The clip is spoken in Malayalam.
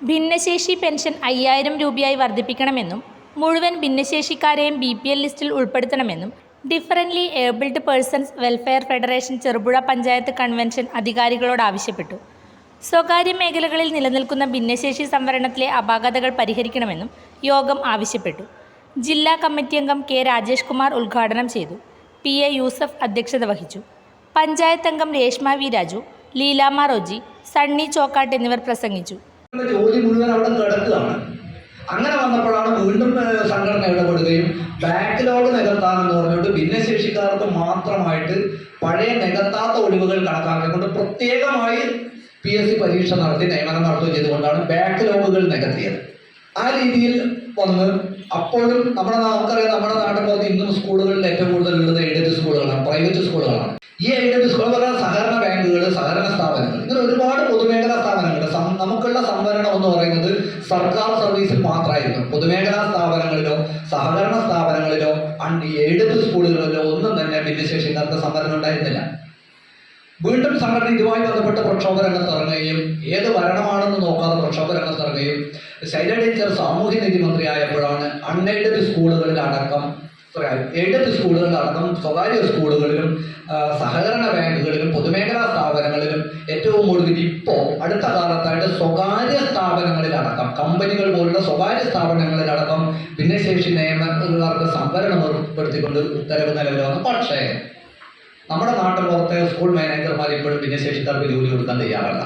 ഭിന്നശേഷി പെൻഷൻ അയ്യായിരം രൂപയായി വർദ്ധിപ്പിക്കണമെന്നും മുഴുവൻ ഭിന്നശേഷിക്കാരെയും ബി പി എൽ ലിസ്റ്റിൽ ഉൾപ്പെടുത്തണമെന്നും differently abled persons welfare federation Cherupuzha panchayat convention അധികാരികളോട് ആവശ്യപ്പെട്ടു. സ്വകാര്യ മേഖലകളിൽ നിലനിൽക്കുന്ന ഭിന്നശേഷി സംവരണത്തിലെ അപാകതകൾ പരിഹരിക്കണമെന്നും യോഗം ആവശ്യപ്പെട്ടു. ജില്ലാ കമ്മിറ്റി അംഗം കെ രാജേഷ് കുമാർ ഉദ്ഘാടനം ചെയ്തു. പി എ യൂസഫ് അധ്യക്ഷത വഹിച്ചു. പഞ്ചായത്ത് അംഗം രേഷ്മ വി രാജു ലീലാമ റോജി സണ്ണി ചോക്കാട്ട് എന്നിവർ പ്രസംഗിച്ചു. ജോലി മുഴുവൻ അവിടെ കിടക്കുകയാണ്. അങ്ങനെ വന്നപ്പോഴാണ് വീണ്ടും സംഘടന ഇടപെടുകയും ബാക്ക്ലോഗ് നികത്താമെന്ന് പറഞ്ഞുകൊണ്ട് ഭിന്നശേഷിക്കാർക്ക് മാത്രമായിട്ട് പഴയ നികത്താത്ത ഒഴിവുകൾ കണക്കാക്കിക്കൊണ്ട് പ്രത്യേകമായി പി എസ് സി പരീക്ഷ നടത്തി നിയമനം നടത്തുകയും ചെയ്തുകൊണ്ടാണ് ബാക്ക്ലോഗുകൾ നികത്തിയത്. ആ രീതിയിൽ വന്ന് അപ്പോഴും നമ്മുടെ നമുക്കറിയാം നമ്മുടെ നാട്ടിൽ ഇന്നും സ്കൂളുകളിൽ സർക്കാർ സർവീസിൽ മാത്രമായിരുന്നു. പൊതുമേഖലാ സ്ഥാപനങ്ങളിലോ സഹകരണ സ്ഥാപനങ്ങളിലോ എയ്ഡഡ് സ്കൂളുകളിലോ ഒന്നും തന്നെ ഭിന്നശേഷിക്കാർക്ക് സംവരണം ഉണ്ടായിരുന്നില്ല. വീണ്ടും സംഘടന ഇതുമായി ബന്ധപ്പെട്ട് പ്രക്ഷോഭ രംഗത്ത് ഇറങ്ങുകയും ഏത് ഭരണമാണെന്ന് നോക്കാതെ പ്രക്ഷോഭ രംഗത്ത് ഇറങ്ങുകയും ശൈല ടീച്ചർ സാമൂഹ്യനീതി മന്ത്രിയായപ്പോഴാണ് അൺഎയ്ഡഡ് സ്കൂളുകളിലടക്കം എയ്ഡഡ് സ്കൂളുകളിലടക്കം സ്വകാര്യ സ്കൂളുകളിലും ആ, സഹകരണ ബാങ്കുകളിലും പൊതുമേഖലാ സ്ഥാപനങ്ങളിലും ഇപ്പോ ഇപ്പോൾ അടുത്ത കാലത്തായിട്ട് സ്വകാര്യ സ്ഥാപനങ്ങളിലടക്കം കമ്പനികൾ പോലുള്ള സ്വകാര്യ സ്ഥാപനങ്ങളിലടക്കം ഭിന്നശേഷി നിയമക്കാർക്ക് സംവരണം ഏർപ്പെടുത്തിക്കൊണ്ട് ഉത്തരവ് നിലവിൽ പക്ഷേ നമ്മുടെ നാട്ടിൽ പുറത്തെ സ്കൂൾ മാനേജർമാർ ഇപ്പോഴും ഭിന്നശേഷിക്കാർക്ക് ജോലി കൊടുക്കാൻ തയ്യാറല്ല.